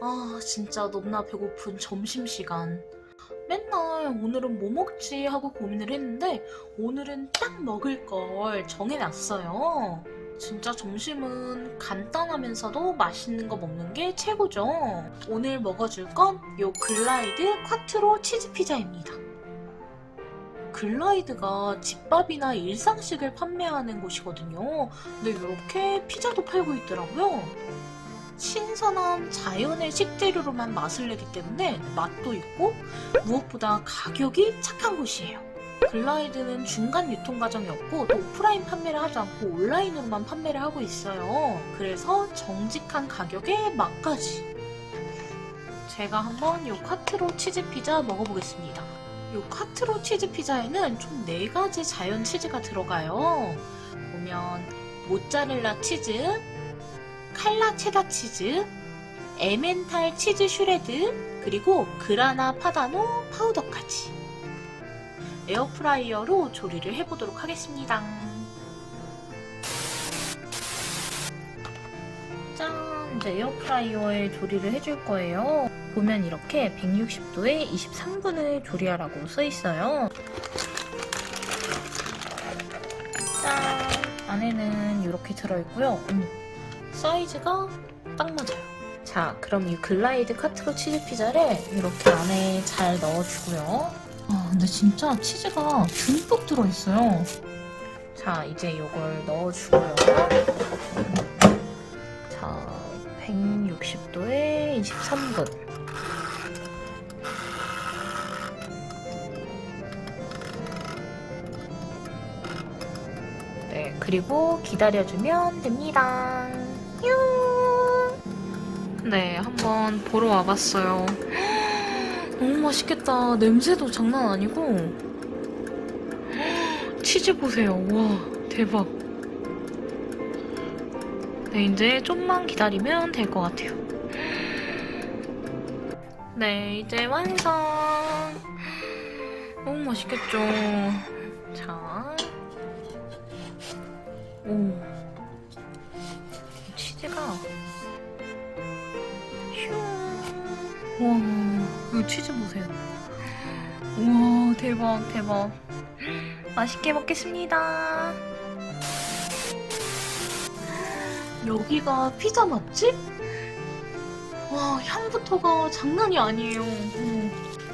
아, 진짜 너무나 배고픈 점심시간. 맨날 오늘은 뭐 먹지 하고 고민을 했는데 오늘은 딱 먹을 걸 정해놨어요. 진짜 점심은 간단하면서도 맛있는 거 먹는 게 최고죠. 오늘 먹어줄 건 요 글라이드 콰트로 치즈 피자입니다. 글라이드가 집밥이나 일상식을 판매하는 곳이거든요. 근데 이렇게 피자도 팔고 있더라고요. 신선한 자연의 식재료로만 맛을 내기 때문에 맛도 있고 무엇보다 가격이 착한 곳이에요. 글라이드는 중간 유통 과정이 없고 또 오프라인 판매를 하지 않고 온라인으로만 판매를 하고 있어요. 그래서 정직한 가격에 맛까지. 제가 한번 이 콰트로 치즈 피자 먹어보겠습니다. 이 콰트로 치즈 피자에는 총 4가지 자연 치즈가 들어가요. 보면 모짜렐라 치즈, 칼라 체다 치즈, 에멘탈 치즈 슈레드, 그리고 그라나 파다노 파우더까지. 에어프라이어로 조리를 해보도록 하겠습니다. 짠! 이제 에어프라이어에 조리를 해줄 거예요. 보면 이렇게 160도에 23분을 조리하라고 써 있어요. 짠! 안에는 이렇게 들어있고요. 음, 사이즈가 딱 맞아요. 자, 그럼 이 글라이드 카트로 치즈 피자를 이렇게 안에 잘 넣어주고요. 아, 근데 진짜 치즈가 듬뿍 들어있어요. 자, 이제 이걸 넣어주고요. 자, 160도에 23분. 네, 그리고 기다려주면 됩니다. 뿅! 네, 한번 보러 와봤어요. 너무 맛있겠다. 냄새도 장난 아니고. 치즈 보세요. 와, 대박. 네, 이제 좀만 기다리면 될 것 같아요. 네, 이제 완성. 너무 맛있겠죠. 자. 오. 와, 이 치즈 보세요. 우와, 대박, 대박. 맛있게 먹겠습니다. 여기가 피자 맛집? 와, 향부터가 장난이 아니에요. 음.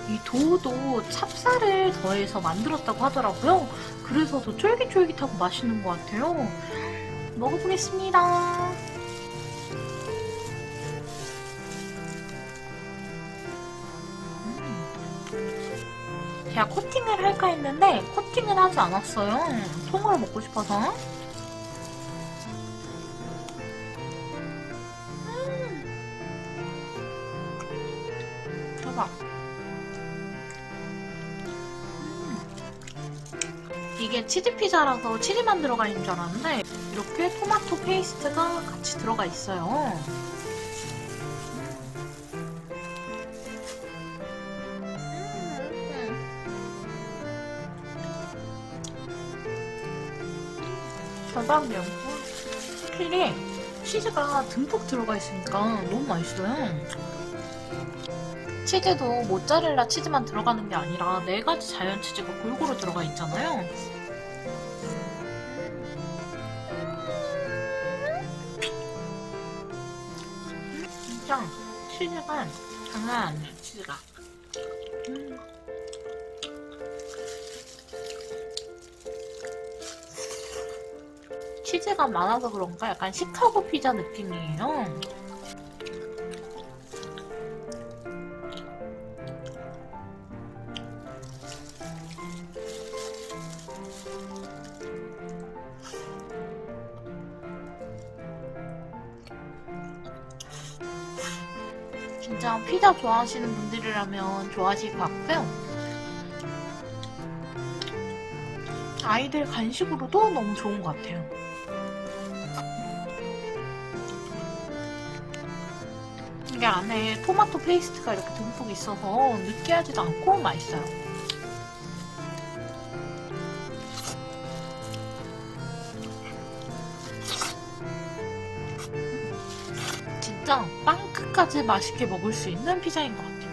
이 도우도 찹쌀을 더해서 만들었다고 하더라고요. 그래서 더 쫄깃쫄깃하고 맛있는 것 같아요. 먹어보겠습니다. 제가 코팅을 할까 했는데 코팅을 하지 않았어요. 통으로 먹고 싶어서. 음. 대박. 음. 이게 치즈 피자라서 치즈만 들어가 있는 줄 알았는데 이렇게 토마토 페이스트가 같이 들어가 있어요. 저당 명품 필이 치즈가 듬뿍 들어가 있으니까 너무 맛있어요. 치즈도 모짜렐라 치즈만 들어가는 게 아니라 네 가지 자연 치즈가 골고루 들어가 있잖아요. 진짜 치즈가 장난 아니에요, 치즈가. 음. 치즈가 많아서 그런가 약간 시카고 피자 느낌이에요. 진짜 피자 좋아하시는 분들이라면 좋아하실 것 같고요. 아이들 간식으로도 너무 좋은 것 같아요. 이게 안에 토마토 페이스트가 이렇게 듬뿍 있어서 느끼하지도 않고 맛있어요. 진짜 빵 언제까지 맛있게 먹을 수 있는 피자인 것 같아요.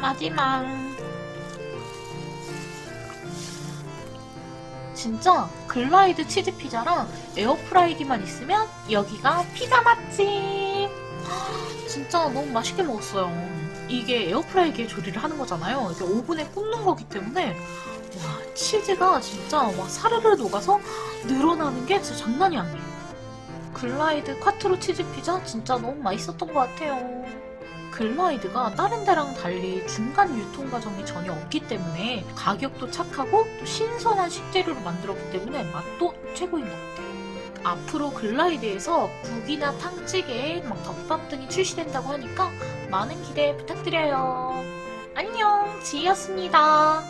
마지막. 진짜 글라이드 치즈 피자랑 에어프라이기만 있으면 여기가 피자 맛집. 진짜 너무 맛있게 먹었어요. 이게 에어프라이기에 조리를 하는 거잖아요. 이게 오븐에 굽는 거기 때문에 와 치즈가 진짜 막 사르르 녹아서 늘어나는 게 진짜 장난이 아니에요. 글라이드 콰트로 치즈 피자 진짜 너무 맛있었던 것 같아요. 글라이드가 다른 데랑 달리 중간 유통 과정이 전혀 없기 때문에 가격도 착하고 또 신선한 식재료로 만들었기 때문에 맛도 최고인 것 같아요. 앞으로 글라이드에서 국이나 탕찌개, 막 덮밥 등이 출시된다고 하니까 많은 기대 부탁드려요. 안녕, 지희였습니다.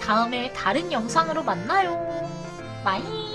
다음에 다른 영상으로 만나요. 바이.